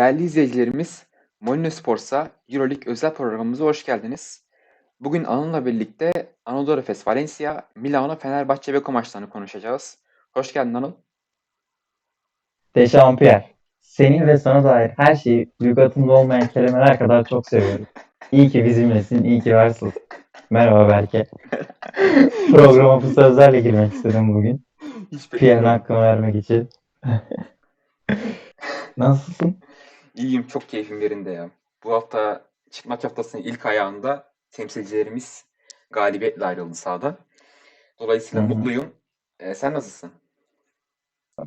Değerli izleyicilerimiz, Molino Sports'a Euroleague özel programımıza hoş geldiniz. Bugün Anıl'la birlikte Anadolu Efes Valencia, Milano Fenerbahçe Beko maçlarını konuşacağız. Hoş geldin Anıl. Deşampiyer. Seni ve sana dair her şeyi lügatımda olmayan kelimeler kadar çok seviyorum. İyi ki bizimlesin, iyi ki varsın. Merhaba Berke. Programa bu sözlerle girmek istedim bugün. Hiç Pierre'in hakkını vermek için. Nasılsın? İyiyim, çok keyfim yerinde ya. Bu hafta çıkmak haftasının ilk ayağında temsilcilerimiz galibiyetle ayrıldı sahada. Dolayısıyla Hı hı. mutluyum. Ee, sen nasılsın?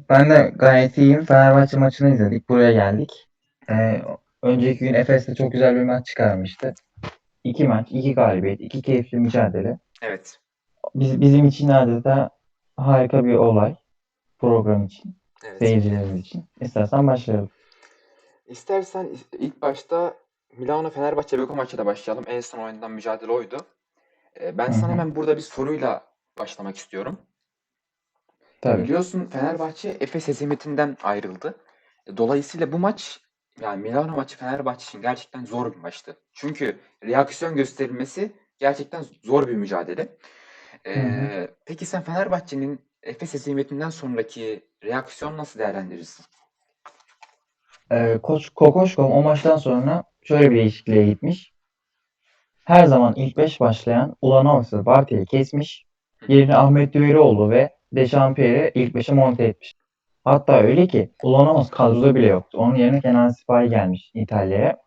Ben de gayet iyiyim. Fenerbahçe maçını izledik. Buraya geldik. Ee, önceki gün Efes'te çok güzel bir maç çıkarmıştı. İki maç, iki galibiyet, iki keyifli mücadele. Evet. Biz, bizim için adeta harika bir olay. Program için, Evet. seyircilerimiz için. İstersen başlayalım. İstersen ilk başta Milano Fenerbahçe Beko maçıyla başlayalım. En son oynanan mücadele oydu. Ee, ben sana hemen burada bir soruyla başlamak istiyorum. Tabii. Biliyorsun Fenerbahçe Efes hezimetinden ayrıldı. E, Dolayısıyla bu maç yani Milano maçı Fenerbahçe için gerçekten zor bir maçtı. Çünkü reaksiyon gösterilmesi gerçekten zor bir mücadele. Ee, peki sen Fenerbahçe'nin Efes hezimetinden sonraki reaksiyon nasıl değerlendirirsin? Ee, Koç Kokoşkov o maçtan sonra şöyle bir değişikliğe gitmiş. Her zaman ilk 5 başlayan Ulanovs'ı Bartel'i kesmiş. Yerine Ahmet Düverioğlu ve Dechampierre'i ilk 5'e monte etmiş. Hatta öyle ki Ulanovs kadroda bile yoktu. Onun yerine Kenan Sipahi gelmiş İtalya'ya.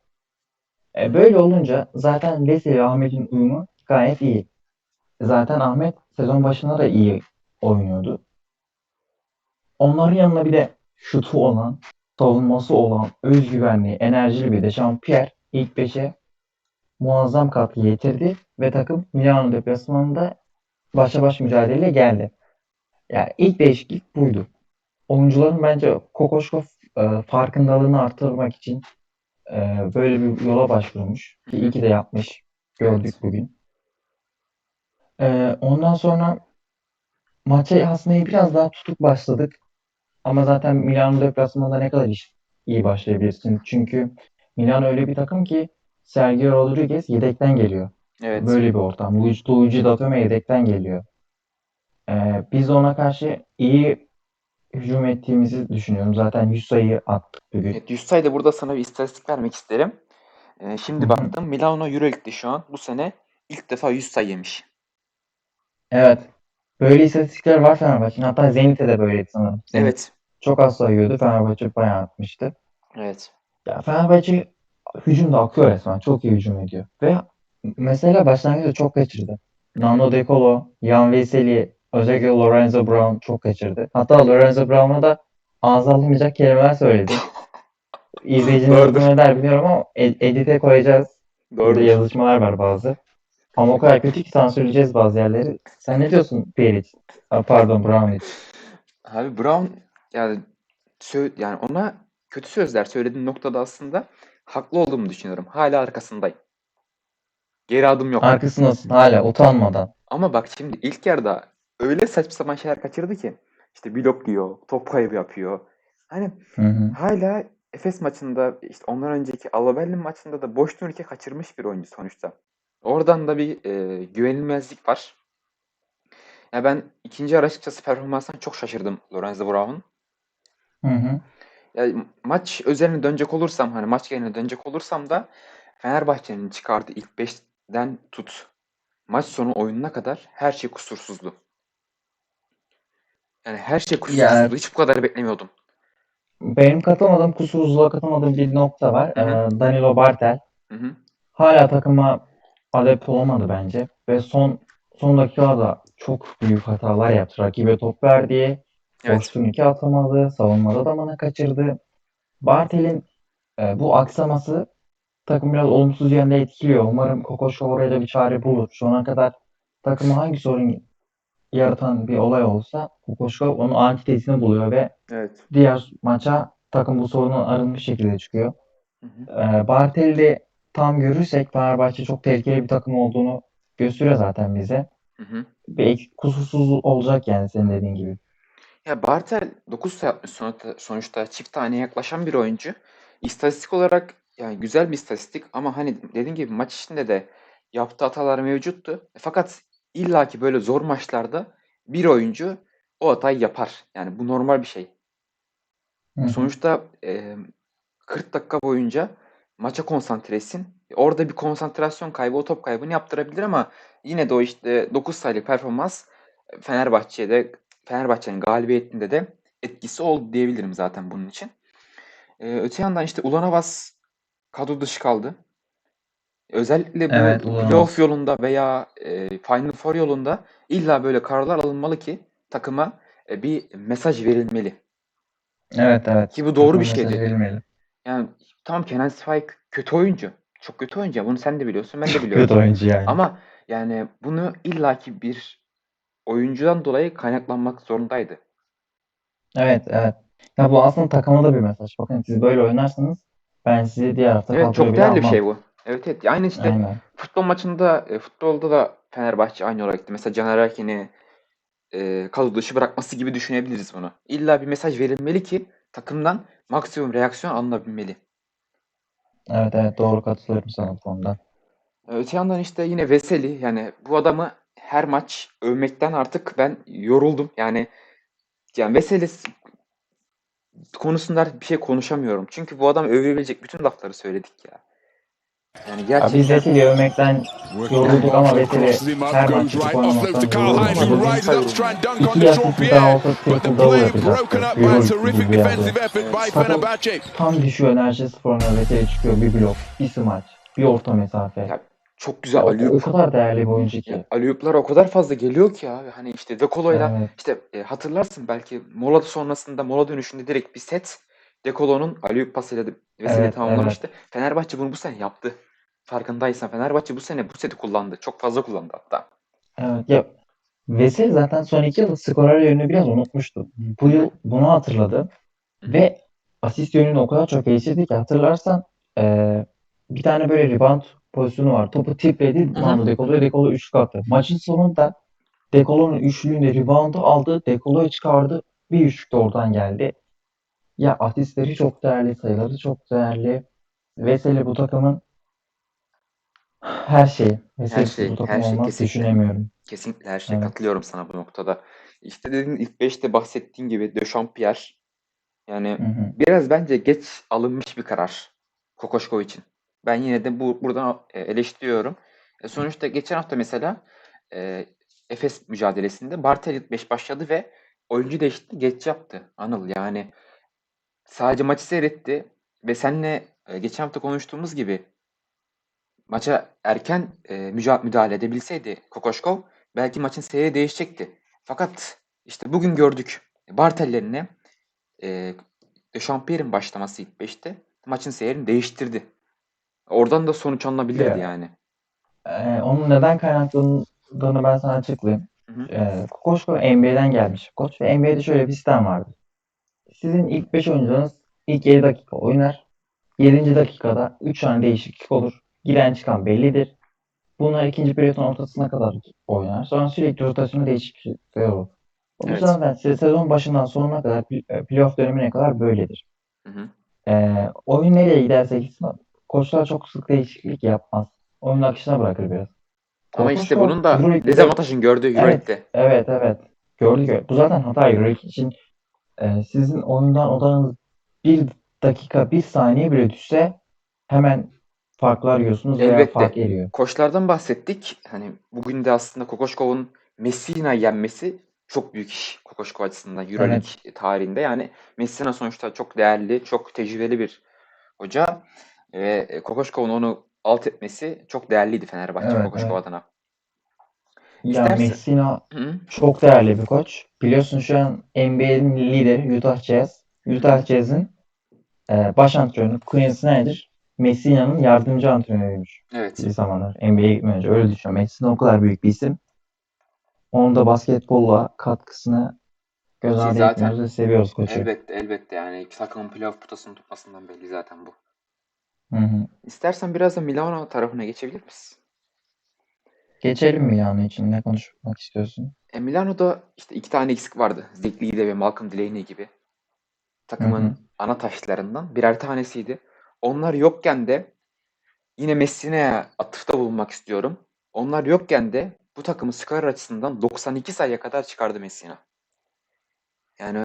E, böyle olunca zaten Veseli ve Ahmet'in uyumu gayet iyi. Zaten Ahmet sezon başında da iyi oynuyordu. Onların yanına bir de şutu olan, savunması olan, özgüvenli, enerjili bir de Jean-Pierre ilk 5'e muazzam katkı getirdi ve takım Milano deplasmanında başa baş mücadeleyle geldi. Yani ilk değişiklik buydu. Oyuncuların bence Kokoşkov e, farkındalığını artırmak için e, böyle bir yola başvurmuş. Ki iyi ki de yapmış. Gördük Evet. bugün. E, ondan sonra maça aslında biraz daha tutuk başladık. Ama zaten Milano deplasmanında ne kadar iş iyi başlayabilirsin. Çünkü Milano öyle bir takım ki Sergio Rodriguez yedekten geliyor. Evet. Böyle bir ortam. Luigi, Datome yedekten geliyor. Ee, biz ona karşı iyi hücum ettiğimizi düşünüyorum. Zaten 100 sayı attık bugün. Evet, Yusay'da burada sana bir istatistik vermek isterim. Ee, şimdi Hı hı. baktım Milano Euroleague'de şu an bu sene ilk defa 100 sayı yemiş. Evet. Böyle istatistikler var Fenerbahçe'nin. Hatta Zenit'e de böyleydi sanırım. Evet. Çok az sayıyordu. Fenerbahçe bayağı atmıştı. Evet. Ya Fenerbahçe hücumda akıyor resmen. Çok iyi hücum ediyor. Ve mesela başlangıçta çok kaçırdı. Nando De Colo, Jan Veseli, özellikle Lorenzo Brown çok kaçırdı. Hatta Lorenzo Brown'a da ağza alınmayacak kelimeler söyledi. İzleyicinin Doğrudur. ne der bilmiyorum ama ed- edite koyacağız. Doğru. yazışmalar var bazı. Ama o kadar kötü ki sansürleyeceğiz bazı yerleri. Sen ne diyorsun? Aa, Pardon Brown için. Abi Brown yani sö- yani ona kötü sözler söylediğin noktada aslında haklı olduğumu düşünüyorum. Hala arkasındayım. Geri adım yok. Arkasındasın hala utanmadan. Ama bak şimdi ilk yarıda öyle saçma sapan şeyler kaçırdı ki. İşte blokluyor, top kaybı yapıyor. Hani Hı hı. hala Efes maçında işte ondan önceki Alabellin maçında da boş turnike kaçırmış bir oyuncu sonuçta. Oradan da bir e, güvenilmezlik var. Ya ben ikinci yarı açıkçası performansına çok şaşırdım Lorenzo Brown'un. Hı hı. Ya maç özeline dönecek olursam hani maç geneline dönecek olursam da Fenerbahçe'nin çıkardığı ilk 5'ten tut maç sonu oyununa kadar her şey kusursuzdu. Yani her şey kusursuzdu. Ya Hiç bu kadar beklemiyordum. benim katılmadığım, kusursuzluğa katılmadığım bir nokta var. Hı hı. Danilo Bartel Hı hı. hala takıma adapte olamadı bence ve son son dakikalarda çok büyük hatalar yaptı. Rakibe top verdi, Evet. turnike atamadı, savunmada da mana kaçırdı. Bartel'in e, bu aksaması takım biraz olumsuz yönde etkiliyor. Umarım Kokoşkov oraya da bir çare bulur. Şu ana kadar takıma hangi sorun yaratan bir olay olsa Kokoşkov onun antitezini buluyor ve Evet. diğer maça takım bu sorunun arınmış şekilde çıkıyor. Hı hı. Ee, Bartel'i tam görürsek Fenerbahçe çok tehlikeli bir takım olduğunu gösteriyor zaten bize. Hı hı. Belki kusursuz olacak yani senin dediğin gibi. Ya Bartel 9 sayı atmış sonuçta, sonuçta çift taneye yaklaşan bir oyuncu. istatistik olarak yani güzel bir istatistik ama hani dediğim gibi maç içinde de yaptığı hatalar mevcuttu. E, Fakat illaki böyle zor maçlarda bir oyuncu o hatayı yapar. Yani bu normal bir şey. Hı hı. Sonuçta e, 40 dakika boyunca maça konsantresin. Orada bir konsantrasyon kaybı, o top kaybını yaptırabilir ama yine de o işte 9 sayılık performans e, Fenerbahçe'de Fenerbahçe'nin galibiyetinde de etkisi oldu diyebilirim zaten bunun için. E, öte yandan işte Ulanovas kadro dışı kaldı. Özellikle bu Evet, playoff yolunda veya e, Final Four yolunda illa böyle kararlar alınmalı ki takıma e, bir mesaj verilmeli. Evet evet. Ki bu doğru bir şeydi. Yani tamam Kenan Spike kötü oyuncu. Çok kötü oyuncu. Bunu sen de biliyorsun, ben de biliyorum. Kötü oyuncu yani. Ama yani bunu illaki bir oyuncudan dolayı kaynaklanmak zorundaydı. Evet evet. Ya bu aslında takıma da bir mesaj. Bakın siz böyle oynarsanız ben sizi diğer hafta Evet çok değerli bir şey bu. Evet evet. Aynı işte Aynen. futbol maçında, e, futbolda da Fenerbahçe aynı olarak gitti. Mesela Caner Erkin'i e, kadro dışı bırakması gibi düşünebiliriz bunu. İlla bir mesaj verilmeli ki takımdan maksimum reaksiyon alınabilmeli. Evet evet doğru katılıyorum sana bu konuda. Öte yandan işte yine Veseli yani bu adamı her maç övmekten artık ben yoruldum. Yani yani Veseli s- konusunda bir şey konuşamıyorum. Çünkü bu adam övebilecek bütün lafları söyledik ya. Yani gerçekten Veseli'yi övmekten yorulduk ama Veseli her maç tutup oynamaktan yorulduk. İki asist daha olsa bir yerde. Tam düşüyor enerji sporuna Veseli çıkıyor. Bir blok, bir smaç, bir orta mesafe. Ya çok güzel Ya o, o kadar değerli bir oyuncu ki. alley-oop'lar o kadar fazla geliyor ki abi. Hani işte De Colo'yla Evet. işte e, hatırlarsın belki mola sonrasında mola dönüşünde direkt bir set De Colo'nun alley-oop pasıyla da Veseli Evet, tamamlamıştı. Fenerbahçe bunu bu sene yaptı. Farkındaysan Fenerbahçe bu sene bu seti kullandı. Çok fazla kullandı hatta. Evet. Ya Veseli zaten son iki yılda skorer yönünü biraz unutmuştu. Bu yıl bunu hatırladı. Hı hı. Ve asist yönünü o kadar çok geliştirdi ki hatırlarsan eee, bir tane böyle rebound pozisyonu var. Topu tipledi. Manu Dekolo'ya Dekolo üçlük attı. Maçın sonunda Dekolo'nun üçlüğünde reboundu aldı. Dekolo'yu çıkardı. Bir üçlük de oradan geldi. Ya asistleri çok değerli. Sayıları çok değerli. Veseli bu takımın her şeyi. Her Veselisiz şey, bu takım her şey kesinlikle. düşünemiyorum. Kesinlikle her şey Evet. katılıyorum sana bu noktada. İşte dediğin ilk 5'te bahsettiğin gibi Dechampierre yani Hı hı. biraz bence geç alınmış bir karar Kokoşkov için. Ben yine de bu buradan e, eleştiriyorum. E, sonuçta geçen hafta mesela e, Efes mücadelesinde Bartel ilk 5 başladı ve oyuncu değişikliği geç yaptı Anıl. Yani sadece maçı seyretti ve seninle e, geçen hafta konuştuğumuz gibi maça erken e, müdahale edebilseydi Kokoşkov belki maçın seyri değişecekti. Fakat işte bugün gördük Bartel yerine e, Dechampierre'in başlaması ilk 5'te maçın seyrini değiştirdi. Oradan da sonuç alınabilirdi Ya. yani. Ee, onun neden kaynaklandığını ben sana açıklayayım. Hı hı. Ee, Kokoşko NBA'den gelmiş koç ve NBA'de şöyle bir sistem vardı. Sizin ilk 5 oyuncunuz ilk 7 dakika oynar. 7. dakikada 3 tane değişiklik olur. Giren çıkan bellidir. Bunlar ikinci periyodun ortasına kadar oynar. Sonra sürekli rotasyonu değişiklikler olur. Bu Evet. zaten se- sezon başından sonuna kadar pl- playoff dönemine kadar böyledir. Hı hı. Ee, oyun nereye giderse gitsin koçlar çok sık değişiklik yapmaz. Oyunun akışına bırakır biraz. Ama işte Kokoşkov bunun da Euroleague'de- dezavantajını gördü Evet, Euroleague'de. evet, evet. Gördük. evet. Bu zaten hata Euroleague için. Ee, sizin oyundan odanız bir dakika, bir saniye bile düşse hemen farklar yiyorsunuz veya Elbette. fark eriyor. Koçlardan bahsettik. Hani bugün de aslında Kokoşkov'un Messina yenmesi çok büyük iş Kokoşkov açısından Euroleague tarihinde. Yani Messina sonuçta çok değerli, çok tecrübeli bir hoca ve Kokoşkov'un onu alt etmesi çok değerliydi Fenerbahçe Evet, Kokoşkov evet. adına. Ya İstersen- Messina Hı çok değerli bir koç. Biliyorsun şu an NBA'nin lideri Utah Jazz. Utah Jazz'in e, baş antrenörü Quinn Snyder Messina'nın yardımcı antrenörüymüş. Evet. bir zamanlar NBA'ye gitmeden önce öyle düşünüyorum. Messina o kadar büyük bir isim. Onun da basketbolla katkısını göz ardı etmiyoruz seviyoruz koçu. Elbette elbette yani takımın playoff potasını tutmasından belli zaten bu. Hı hı. İstersen biraz da Milano tarafına geçebilir misin? Geçelim mi yani için ne konuşmak istiyorsun? E, Milano'da işte iki tane eksik vardı. Zach Lide ve Malcolm Delaney gibi. Hı Takımın hı. ana taşlarından birer tanesiydi. Onlar yokken de yine Messine'ye atıfta bulunmak istiyorum. Onlar yokken de bu takımı skor açısından 92 sayıya kadar çıkardı Messina. Yani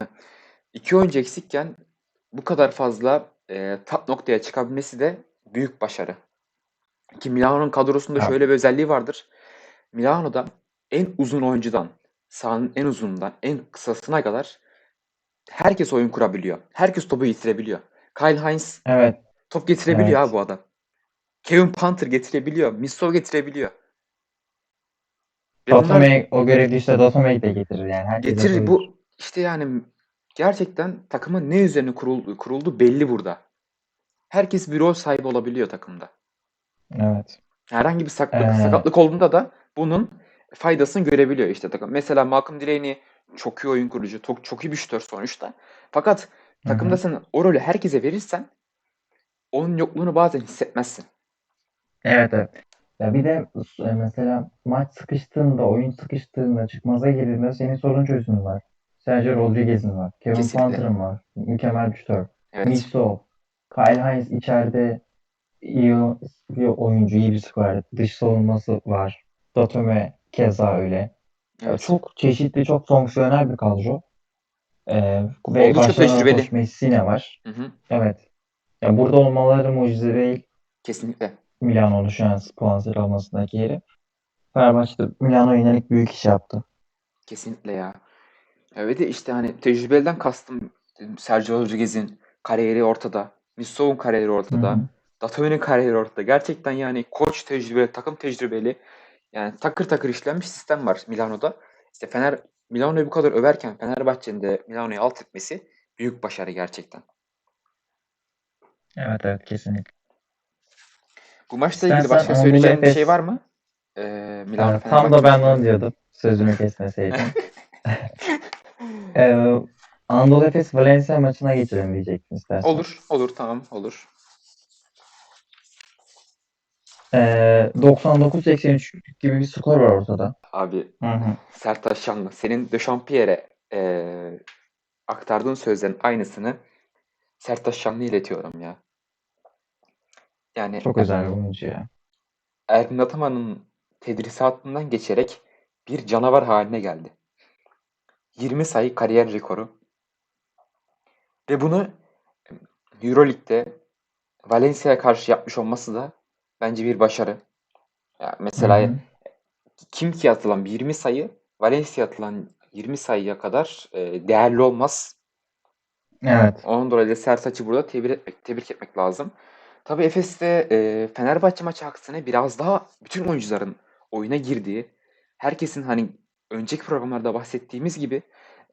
iki oyuncu eksikken bu kadar fazla e, top noktaya çıkabilmesi de büyük başarı. Ki Milano'nun kadrosunda Ya. şöyle bir özelliği vardır. Milano'da en uzun oyuncudan, sahanın en uzunundan en kısasına kadar herkes oyun kurabiliyor. Herkes topu getirebiliyor. Kyle Hines Evet. top getirebiliyor Evet. abi bu adam. Kevin Panther getirebiliyor. Misso getirebiliyor. Dotome o görev düşse Dotome'yi de getirir yani. Herkes getirir. Bu işte yani gerçekten takımın ne üzerine kuruldu, kuruldu belli burada. Herkes bir rol sahibi olabiliyor takımda. Evet. Herhangi bir sakatlık, Ee, sakatlık olduğunda da bunun faydasını görebiliyor işte takım. Mesela Malcolm Delaney çok iyi oyun kurucu, çok, çok iyi bir şutör sonuçta. Fakat takımda sen o rolü herkese verirsen onun yokluğunu bazen hissetmezsin. Evet evet. Ya bir de e, mesela maç sıkıştığında, oyun sıkıştığında, çıkmaza girdiğinde senin sorun çözümün var. Sergio Rodriguez'in var. Kevin. Panther'ın var. Mükemmel şutör. Evet. Miso. Kyle Hines içeride iyi bir oyuncu, iyi bir skorer. Dış savunması var. Dotome keza öyle. Evet. çok çeşitli, çok fonksiyonel bir kadro. Ee, ve Oldukça tecrübeli. Messina var. Hı hı. Evet. Ya burada olmaları mucize değil. Kesinlikle. Milano'nun şu an puan sıralamasındaki yeri. Fenerbahçe de Milano'ya yönelik büyük iş yaptı. Kesinlikle ya. Evet de işte hani tecrübeliden kastım Sergio Rodriguez'in kariyeri ortada. Misso'nun kariyeri Hı ortada. hı. Datome'nin kariyeri ortada. Gerçekten yani koç tecrübeli, takım tecrübeli. Yani takır takır işlenmiş sistem var Milano'da. İşte Fener Milano'yu bu kadar överken Fenerbahçe'nin de Milano'yu alt etmesi büyük başarı gerçekten. Evet evet kesinlikle. Bu maçla ilgili İstersen başka Anadolu söyleyeceğin bir şey Efes- var mı? Ee, Milano Ee, tam da ben onu diyordum. Sözünü kesmeseydim. ee, Anadolu Efes Valencia maçına geçelim diyecektim istersen. Olur, olur, tamam, olur. Ee, 99-83 gibi bir skor var ortada. Abi Hı hı. Sertaç Şanlı, senin De Champierre'e eee aktardığın sözlerin aynısını Sertaç Şanlı'ya iletiyorum ya. Yani Çok özel bir oyuncu ya. Ergin Ataman'ın tedrisatından geçerek bir canavar haline geldi. 20 sayı kariyer rekoru. Ve bunu Euroleague'de Valencia'ya karşı yapmış olması da bence bir başarı. Ya mesela Hı hı. kim ki atılan 20 sayı Valencia atılan 20 sayıya kadar e, değerli olmaz. Evet. Onun dolayı Sertaç'ı burada tebrik etmek, tebrik etmek lazım. Tabii Efes'te e, Fenerbahçe maçı aksine biraz daha bütün oyuncuların oyuna girdiği, herkesin hani önceki programlarda bahsettiğimiz gibi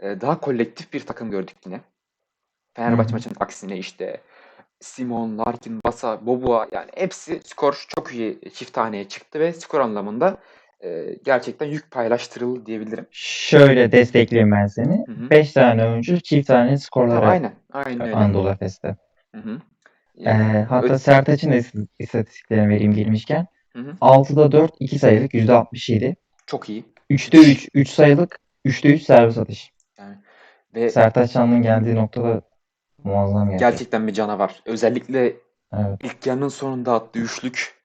e, daha kolektif bir takım gördük yine. Fenerbahçe maçının aksine işte Simon, Larkin, Basa, Boboa yani hepsi skor çok iyi çift taneye çıktı ve skor anlamında e, gerçekten yük paylaştırıldı diyebilirim. Şöyle destekleyeyim ben seni. Hı hı. 5 tane oyuncu çift tane Tabii skorları aynen, aynen öyle. Anadolu Efes'te. Ee, Yani, hatta ö- Sertaç'ın da ist- istatistiklerini vereyim girmişken. hı hı. 6'da 4, 2 sayılık %67. Çok iyi. 3'te 3, 3 sayılık, 3'te 3 servis atış. Yani ve Sertaç Şanlı'nın geldiği noktada muazzam gerçek. gerçekten bir canavar. Özellikle Evet. ilk yarının sonunda attığı üçlük.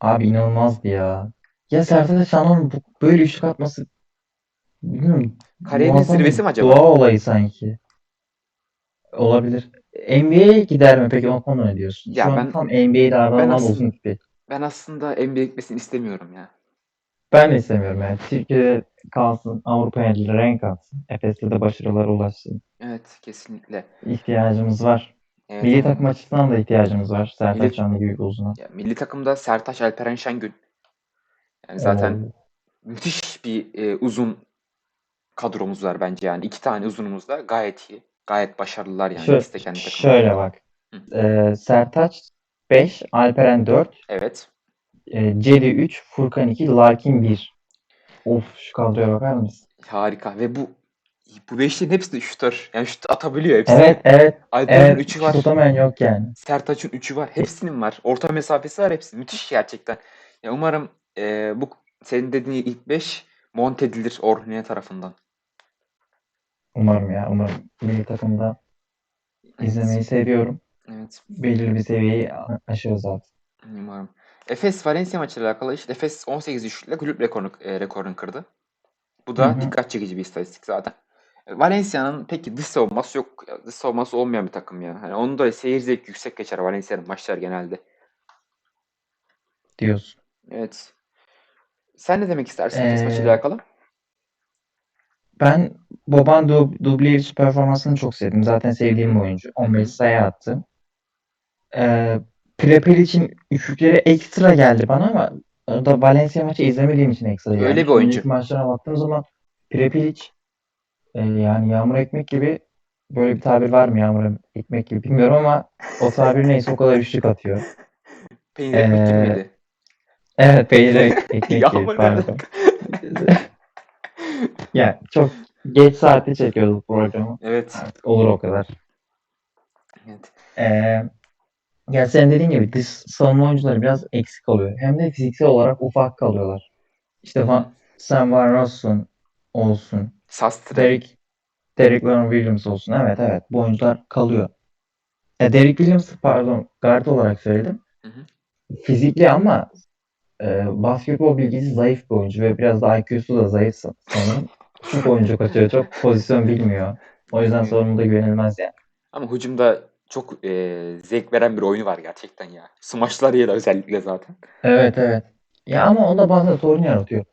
Abi inanılmazdı ya. Ya Sertaç Şanlı'nın bu- böyle üçlük atması bilmiyorum. Kariyerinin muazzam zirvesi bir mi acaba? Doğa olayı sanki. Olabilir. NBA'ye gider mi peki o konuda ne diyorsun? Ya Şu an ben- tam NBA'de aranılan aslında- uzun tipi. Ben aslında NBA gitmesini istemiyorum ya. Ben de istemiyorum yani. Türkiye'de kalsın, Avrupa'ya renk atsın. Efes'te de başarılara ulaşsın. Evet kesinlikle. İhtiyacımız var. Evet, Milli takım açısından da ihtiyacımız var. Sertaç Milli- Şanlı gibi bir uzuna. Ya, milli takımda Sertaç Alperen Şengün. Yani zaten Oo. müthiş bir e, uzun kadromuz var bence yani. iki tane uzunumuz da gayet iyi. Gayet başarılılar yani. Takımı. şöyle bak. Ee, Sertaç 5, Alperen 4, Evet. E, Cedi 3, Furkan 2, Larkin 1. Of şu kadroya bakar mısın? Harika ve bu bu beşlerin hepsi de şutör. Yani şut atabiliyor hepsi. Evet evet Alperen'in evet. üçü var. Tutamayan yok yani. Sertaç'ın üçü var. Hepsinin var. Orta mesafesi var hepsi. Müthiş gerçekten. Ya umarım e, bu senin dediğin ilk 5 monte edilir Orhuniye tarafından. Umarım ya umarım. Milli takımda İzlemeyi seviyorum. Evet. Belirli bir seviyeyi a- aşarız zaten. Umarım. Efes Valencia maçıyla alakalı işte Efes 18 üçlükle kulüp rekorunu, e, rekorunu kırdı. Bu Hı da hı. dikkat çekici bir istatistik zaten. E, Valencia'nın peki dış savunması yok. Dış savunması olmayan bir takım ya. Hani onun da seyir zevki yüksek geçer Valencia'nın maçlar genelde. Diyorsun. Evet. Sen ne demek istersin Efes maçıyla Ee, alakalı? ben Boban Dub Dubljevic performansını çok sevdim. Zaten Hı sevdiğim hı. oyuncu. Hı 15 hı. sayı attı. Ee, Prepel için üçlükleri ekstra geldi bana ama o da Valencia maçı izlemediğim için ekstra Öyle gelmiş. bir oyuncu. Önceki maçlara baktığım zaman Prepelic e, yani yağmur ekmek gibi böyle bir tabir var mı yağmur ekmek gibi bilmiyorum ama o tabir neyse o kadar üçlük atıyor. Peynir ekmek gibi Ee, miydi? evet peynir ek- ekmek gibi pardon. alaka? Ya çok geç saatte çekiyorduk programı. Evet. Artık olur o kadar. Evet. Ee, ya sen dediğin gibi dış savunma oyuncuları biraz eksik kalıyor. Hem de fiziksel olarak ufak kalıyorlar. İşte. Van, Sam Van Rossum olsun. Sastre. Derek, Derek Warren Williams olsun. Evet evet bu oyuncular kalıyor. Ya Derek Williams pardon guard olarak söyledim. Hı hı. Fizikli ama e, basketbol bilgisi zayıf bir oyuncu ve biraz da IQ'su da zayıf sa- sanırım. Çok oyuncu kaçıyor. Çok pozisyon bilmiyor. O yüzden sorumlu da güvenilmez yani. Ama hücumda çok e, zevk veren bir oyunu var gerçekten ya. Smaçlarıyla özellikle zaten. Evet evet. Ya ama o da bazen sorun yaratıyor.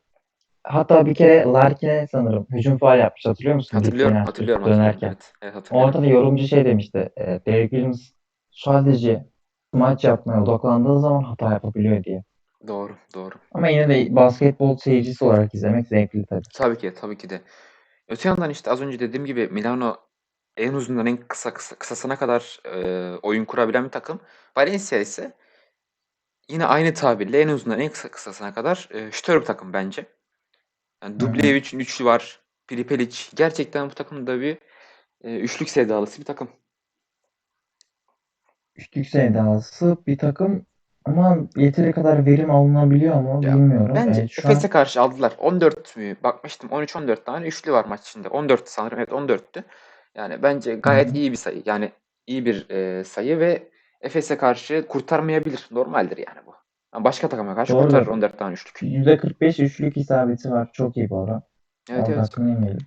Hatta bir kere Larkin'e sanırım hücum faal yapmış. Hatırlıyor musun? Hatırlıyorum, Gittiğini hatırlıyorum, hatırlıyorum. dönerken. Evet, evet hatırlıyorum. Orada da yorumcu şey demişti. E, Derek Williams sadece maç yapmaya odaklandığı zaman hata yapabiliyor diye. Doğru, doğru. Ama yine de basketbol seyircisi olarak izlemek zevkli tabii. Tabii ki, tabii ki de. Öte yandan işte az önce dediğim gibi Milano en uzundan en kısa, kısa kısasına kadar e, oyun kurabilen bir takım. Valencia ise yine aynı tabirle en uzundan en kısa kısasına kadar e, şütör bir takım bence. Yani. Dublevic'in üçlü var. Pripelic. Gerçekten bu takımda bir e, üçlük sevdalısı bir takım. Üçlük sevdası bir takım ama yeteri kadar verim alınabiliyor mu Ya bilmiyorum. bence E, şu Efes'e an karşı aldılar. 14 mü? Bakmıştım 13-14 tane üçlü var maç içinde. 14 sanırım. Evet 14'tü. Yani bence gayet iyi bir sayı. Yani iyi bir e, sayı ve Efes'e karşı kurtarmayabilir. Normaldir yani bu. Yani başka takıma karşı kurtarır Doğru. 14 tane üçlük. %45 üçlük isabeti var. Çok iyi bu arada. Evet Orada evet. hakkını yemeyelim.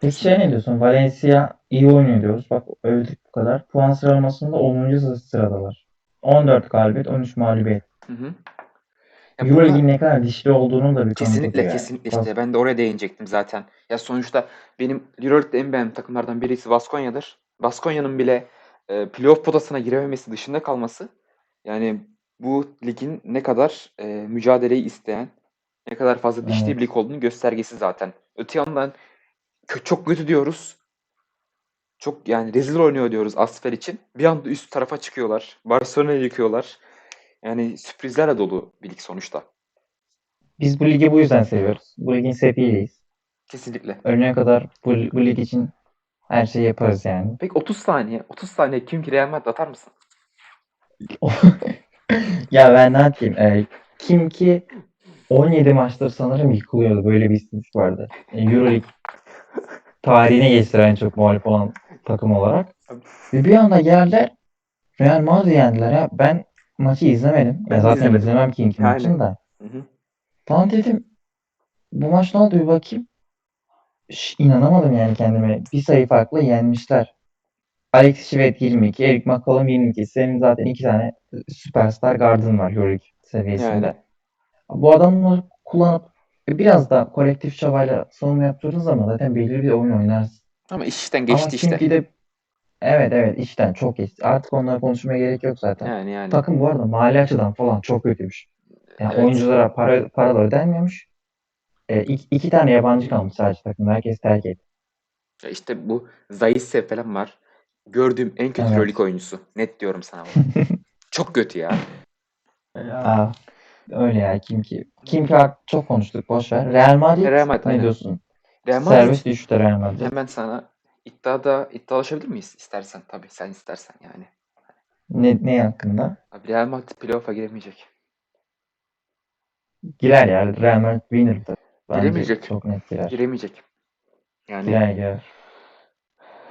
Peki şey ne diyorsun? Valencia iyi oynuyor diyoruz. Bak övdük bu kadar. Puan sıralamasında 10. sı- sıradalar. 14 galibiyet, 13 mağlubiyet. Hı hı. Euroleague'in ne kadar dişli olduğunu da bir kesinlikle yani. kesinlikle işte ben de oraya değinecektim zaten. Ya sonuçta benim Euroleague'de en beğendiğim takımlardan birisi Baskonya'dır. Baskonya'nın bile e, playoff potasına girememesi dışında kalması yani bu ligin ne kadar e, mücadeleyi isteyen, ne kadar fazla dişli bir evet. lig olduğunu göstergesi zaten. Öte yandan çok kötü diyoruz. Çok yani rezil oynuyor diyoruz Asfer için. Bir anda üst tarafa çıkıyorlar. Barcelona'yı yıkıyorlar. Yani sürprizlerle dolu bir lig sonuçta. Biz bu ligi bu yüzden seviyoruz. Bu ligin sefiyiz. Kesinlikle. Ölene kadar bu, bu lig için her şeyi yaparız yani. Peki 30 saniye, 30 saniye kim ki Real Madrid atar mısın? Ya ben ne yapayım? Ee, kim ki 17 maçtır sanırım yıkılıyordu. Böyle bir istatistik vardı. Yani Euroleague tarihine geçti en çok mağlup olan takım olarak. Ve bir anda geldiler Real Madrid yendiler ya. Ben maçı izlemedim. Ben Ya zaten izlemedim. izlemem ki ilk maçını da. Hı hı. Tamam dedim. Bu maç ne oldu bir bakayım. Şş, inanamadım yani kendime. Bir sayı farklı yenmişler. Alex Şivet 22, Eric McCollum 22. Senin zaten iki tane süperstar gardın var Euroleague seviyesinde. Yani. Bu adamları kullanıp biraz da kolektif çabayla savunma yaptığınız zaman zaten belirli bir oyun oynarsın. Ama iş işten Ama geçti işte. Kimki de evet evet işten çok geçti. Artık onlara konuşmaya gerek yok zaten. Yani yani. Takım bu arada mali açıdan falan çok kötüymüş. Yani Evet. oyunculara para para da ödenmiyormuş. E, iki, iki tane yabancı kalmış sadece takımda. Herkes terk etti. Ya işte bu Zayissev falan var. Gördüğüm en kötü Evet. Euroleague oyuncusu. Net diyorum sana bunu. Çok kötü ya. Aa, öyle ya kim ki. Kim ki çok konuştuk boş ver. Real Madrid, Real Madrid, ne aynen. diyorsun? Real Madrid Serbest düştü Real Madrid. hemen sana iddiada iddialaşabilir miyiz istersen tabii sen istersen yani. Ne, ne hakkında? Abi Real Madrid playoff'a giremeyecek. Girer ya. Real Madrid winner tabii. Bence Giremeyecek. çok net girer. Giremeyecek. Yani Girer girer.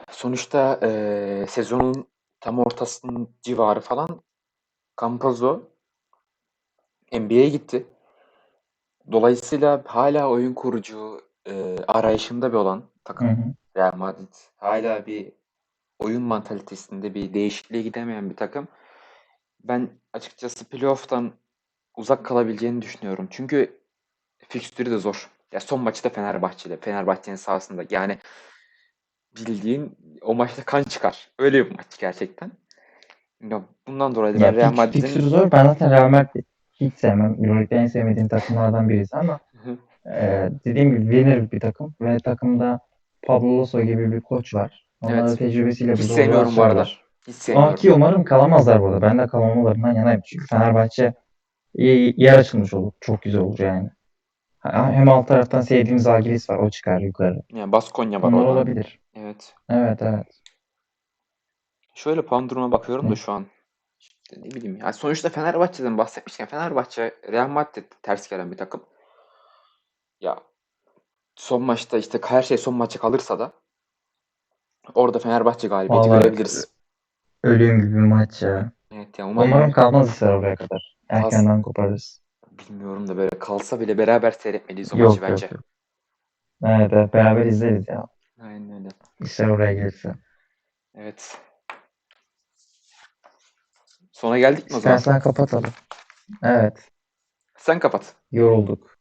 Sonuçta eee, sezonun tam ortasının civarı falan Campazzo NBA'ye gitti. Dolayısıyla hala oyun kurucu eee, arayışında bir olan takım hı. Real Madrid. Hala bir oyun mantalitesinde bir değişikliğe gidemeyen bir takım. Ben açıkçası playoff'tan uzak kalabileceğini düşünüyorum. Çünkü fikstürü de zor. Ya son maçı da Fenerbahçe'de. Fenerbahçe'nin sahasında. Yani bildiğin o maçta kan çıkar. Öyle bir maç gerçekten. Ya bundan dolayı Ya Real Madrid'in fikstürü zor. Ben zaten Real Madrid hiç sevmem. Euroleague'de en sevmediğim takımlardan birisi ama Hı hı. e, dediğim gibi winner bir takım ve takımda Pablo Lasso gibi bir koç var. Onlar da Evet. tecrübesiyle Hiç sevmiyorum bu arada. Hiç Ama ki sevmiyorum. umarım kalamazlar burada. Ben de kalmamalarından yanayım. Çünkü Fenerbahçe iyi- yer açılmış olur. Çok güzel olur yani. Ha- Hem alt taraftan sevdiğimiz Zalgiris var. O çıkar yukarı. Yani Baskonya var Onlar orada. olabilir. Evet. Evet evet. Şöyle puan durumuna bakıyorum da Ne? şu an. İşte ne bileyim ya. Sonuçta Fenerbahçe'den bahsetmişken Fenerbahçe Real Madrid ters gelen bir takım. Ya son maçta işte her şey son maça kalırsa da orada Fenerbahçe galibiyeti Vallahi görebiliriz. ölüyüm gibi bir maç ya. Evet ya umarım Umarım kalmaz ister oraya kadar. Erkenden koparırız. bilmiyorum da böyle kalsa bile beraber seyretmeliyiz o Yok maçı yok bence. yok. Evet, evet beraber izleriz ya. Aynen öyle. İşler oraya gelirse. Evet. Sona geldik mi o zaman? İstersen kapatalım. Evet. Sen kapat. Yorulduk.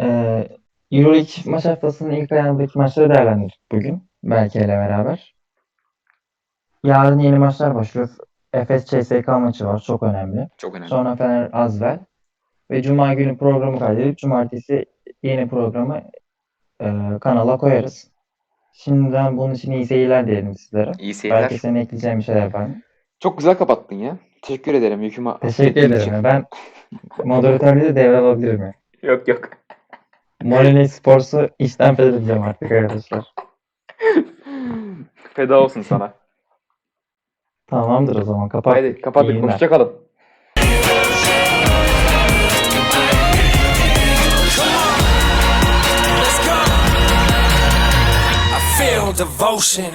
Ee, Euroleague maç haftasının ilk ayağındaki maçları değerlendirdik bugün. Belki ile beraber. Yarın yeni maçlar başlıyor. Efes CSK maçı var. Çok önemli. Çok önemli. Sonra Fener Azvel. Ve Cuma günü programı kaydedip Cumartesi yeni programı e, kanala koyarız. Şimdiden bunun için iyi seyirler diyelim sizlere. İyi seyirler. Belki senin ekleyeceğin bir şeyler var mı? Çok güzel kapattın ya. Teşekkür ederim. Yükümü Teşekkür ederim. için. Ben moderatörlüğü de devralabilir miyim? Yok yok. Moreni Sports'u işten fethedeceğim artık arkadaşlar. Feda olsun sana. Tamamdır o zaman. Kapat. Haydi kapattık. Hoşçakalın. I feel devotion.